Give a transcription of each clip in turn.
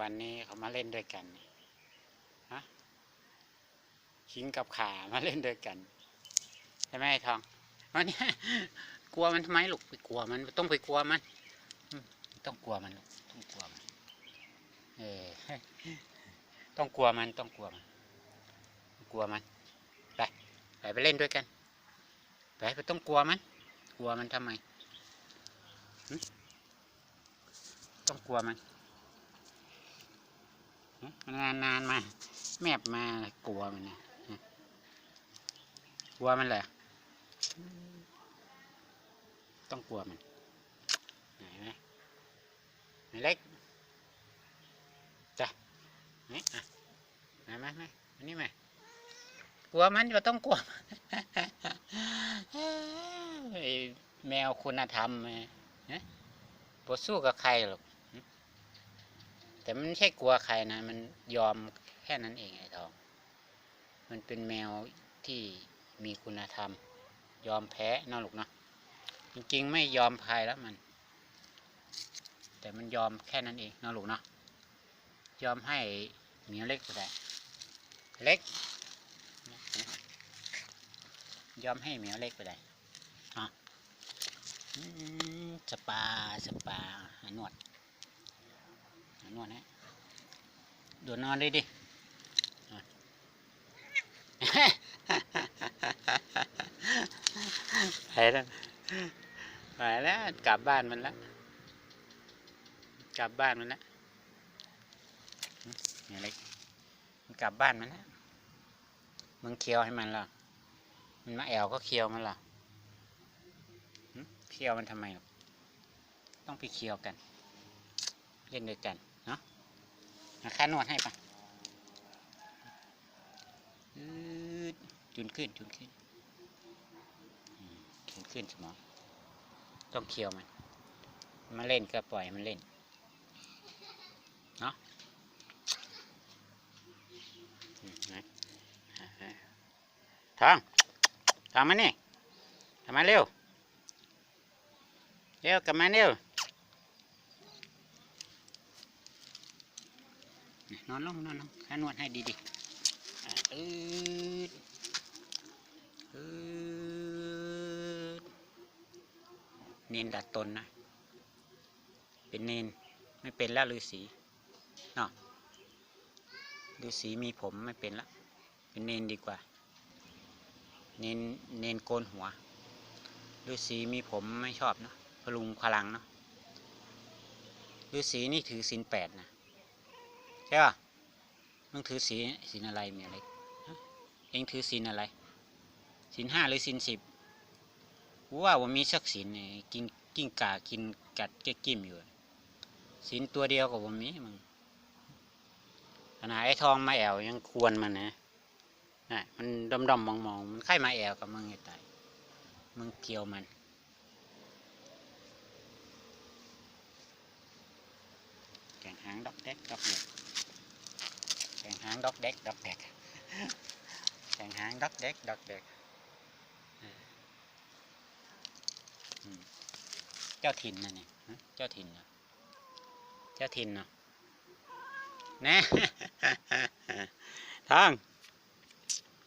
วันนี้เขามาเล่นด้วยกันฮะคิงกับขามาเล่นด้วยกันใช่ไหมไอ้ทองวันนี้กลัวมันทำไมลูกไปกลัวมันต้องไปกลัวมันต้องกลัวมันต้องกลัวมันเออต้องกลัวมันต้องกลัวมันกลัวมันไปไปไปเล่นด้วยกันไปไปต้องกลัวมัน กลัวมันทำไมต้องกลัวมัน นานนานมา แมบมากลัวมันนะกลัวมันเหรอต้องกลัวมันไหนไหมไหนเล็กจ้ะนี่อะมามามาอันนี้มกลัวมันจะต้องกลัวไอ้แมวคุณธรรมไงนะบสู้กับใครหรอก แต่มันไม่ใช่กลัวใครนะ มันยอมแค่นั้นเองไอ้ทอง มันเป็นแมวที่มีคุณธรรม ยอมแพ้นอะลูกเนาะจริงๆ ไม่ยอมใครแล้วมัน แต่มันยอมแค่นั้นเองนอะลูกเนาะยอมให้เหมียวเล็กก็ได้เล็ก ยอมให้เหมียวเล็กไปได้อะอืมสปาสปาหนวด นวดนะดูนอนเลยดิไปแล้วไปแล้วกลับบ้านมันแล้วกลับบ้านมันแล้วอืมเหมียวเล็กมันกลับบ้านมันแล้วมึงเคี้ยวให้มันแล้วมันมาแอวก็เคี้ยวมันหรอเคี้ยวมันทำไมต้องไปเคี้ยวกัน เล่นด้วกันเนาะมาค่านวดให้ปะจุนขึ้นจุนขึ้นจุนขึ้นสมองต้องเคี้ยวมันมาเล่นก็ปล่อยมันเล่นเนาะอืมนะอ่าๆทองทำมานี่ทำมาเร็วเร็วกลับมาเร็ว นอนลงนอนลงข้านวดให้ดีๆอืดอืดเนนดัดตนนะ เป็นเนนไม่เป็นแล้วฤาษีเนาะฤาษีมีผมไม่เป็นละเป็นเนนดีกว่า เนนเนนโกนหัวฤาษีมีผมไม่ชอบเนอะพลุงพลังเนาะฤาษีนี่ถือศีลแปดนะ ใช่ป่ะมึงถือศีลศีลอะไรมีอะไรเองถือศีลอะไรศีลห้าหรือศีลสิบกูว่าว่ามีสักศีลเนี่ยกินกิ้งก่ากินกัดแก้กิ้มอยู่ศีลตัวเดียวกับว่ามีมึงขนาดไอ้ทองมาแอวยังควรมันนะน่ะมันดำดำมองมองๆมันไข่มาแอวกับมึงไอ้ตายมึงเกี่ยวมันแข่งหางดอกเด็กดอกเด็ก แข่งหางดอกเด็กดอกเด็กแข่งหางดอกเด็กดอกเด็กเจ้าถิ่นน่ะนี่ฮะเจ้าถิ่นเนะเจ้าถิ่นเนาะแน่ทอง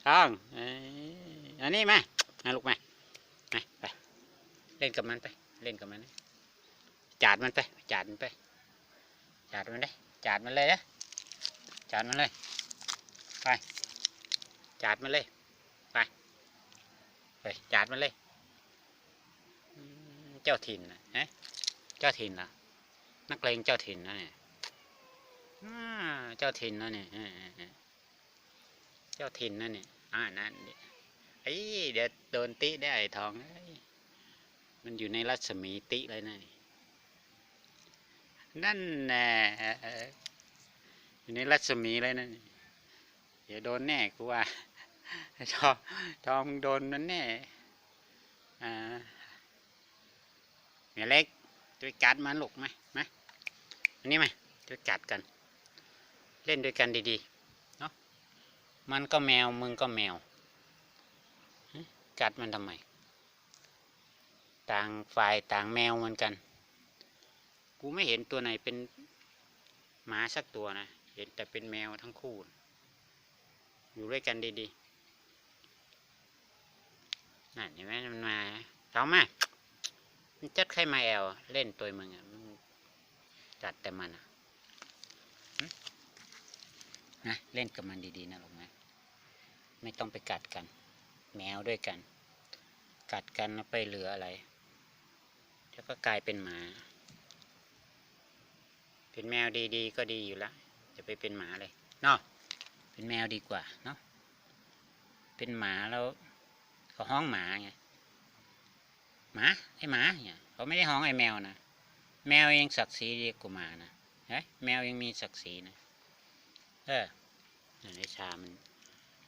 ทองเอ้ยอันนี้มามาลูกมามาไปเล่นกับมันไปเล่นกับมันจาดมันไปจาดมันไปจาดมันได้จาดมันเลยนะ จาดมันเลย ไปจาดมันเลย ไปไปจาดมันเลย เจ้าถิ่นนะฮะเจ้าถิ่นนะนักเลงเจ้าถิ่นนะเนี่ยเจ้าถิ่นนะเนี่ยเจ้าถิ่นนั่นเนี่ยอ่านั่นเนี่ยไอ้เดี๋ยวโดนติได้ไอ้ทองมันอยู่ในรัศมีติเลยนะนี่นั่นแน่ อยู่ในรัศมีเลยนะนี่เดี๋ยวโดนแน่กูว่าไอ้ทองทองมึงโดนนั่นแน่อ่าเมียเล็กด้วยกัดมันลูกไหมไหมอันนี้ไหมด้วยกัดกัน เล่นด้วยกันดีๆมันก็แมวมึงก็แมวกัดมันทำไม ต่างฝ่ายต่างแมวเหมือนกัน กูไม่เห็นตัวไหนเป็นหมาสักตัวนะ เห็นแต่เป็นแมวทั้งคู่ อยู่ด้วยกันดีๆนั่นเห็นไหมมันมาเขามามันจัดใครมาแอลเล่นตัวมึงอะมันจัดแต่มันอะนะเล่นกับมันดีๆนะลูกนะไม่ต้องไปกัดกัน แมวด้วยกัน กัดกันแล้วไปเหลืออะไร แล้วก็กลายเป็นหมา เป็นแมวดีๆ ก็ดีอยู่แล้ว จะไปเป็นหมาเลยเนาะเป็นแมวดีกว่าเนาะเป็นหมาแล้วเขาห้องหมาไงหมาไอหมาเนี่ยเขาไม่ได้ห้องไอแมวนะแมวยังศักดิ์ศรีดีกว่าหมานะเฮ้ยแมวยังมีศักดิ์ศรีนะเออนั่นไอชามัน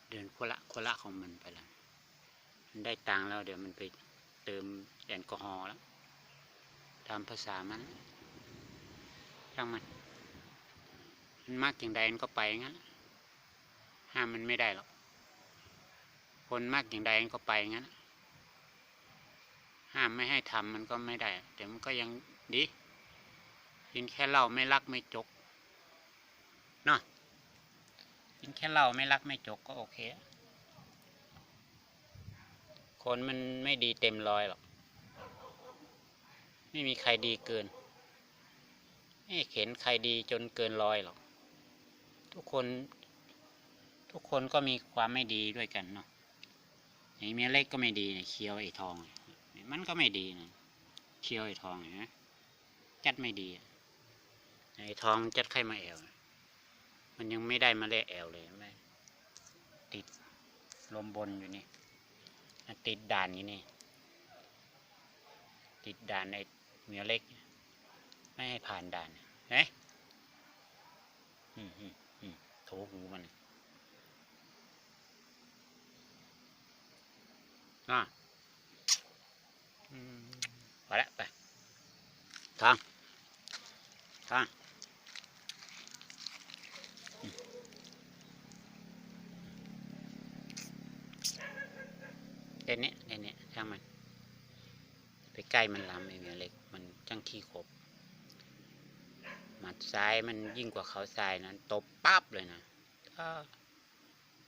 เดินคละคละของมันไปแล้วมันได้ตังแล้วเดี๋ยวมันไปเติมแอลกอฮอล์แล้วตามภาษามันช่างมัน มันมากอย่างใดมันก็ไปงั้นห้ามมันไม่ได้หรอกคนมากอย่างใดมันก็ไปงั้นห้ามไม่ให้ทำมันก็ไม่ได้แต่มันก็ยังดีกินแค่เหล้าไม่รักไม่จกเนาะกินแค่เหล้าไม่รักไม่จกก็โอเค คนมันไม่ดีเต็มร้อยหรอก ไม่มีใครดีเกิน ไม่เข็นใครดีจนเกินร้อยหรอก ทุกคน ทุกคนก็มีความไม่ดีด้วยกันเนาะไอ้เมียเล็กก็ไม่ดีเนี่ยเคี้ยวไอ้ทอง มันก็ไม่ดีนะเคี้ยวไอ้ทองเห็นไหจัดไม่ดีไอ้ทองจัดไข่มาแอวมันยังไม่ได้มาเละแอลเลยแม่ติดลมบนอยู่นี่ติดด่านอยู่นี่ ติดด่านในเมียเล็ก ไม่ให้ผ่านด่านเฮ้ยอืมอืมอืมโถ หูมันน่ะอืมไปและไป ทาง ทางเด่นเนี้ยเด่นเนี้ยช่างมัน ไปใกล้มันลำไอ้เมียเล็ก มันจังขี้ขบหมัดซ้ายมันยิ่งกว่าเขาทรายนะตบปั๊บเลยนะ ก็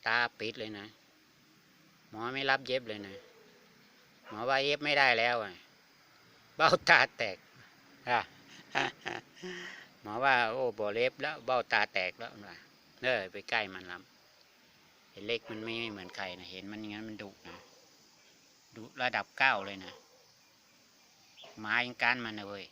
ตาปิดเลยนะ หมอไม่รับเย็บเลยนะ หมอว่าเย็บไม่ได้แล้วอะ เบ้าตาแตกอะหมอว่าโอ้บ่เล็บแล้ว เบ้าตาแตกแล้วนะเออไปใกล้มันลำไอ้เล็กมันไม่เหมือนใครนะเห็นมันอย่างนั้นมันดุนะดุระดับเก้าเลยนะหมายังการมันนะเว้ย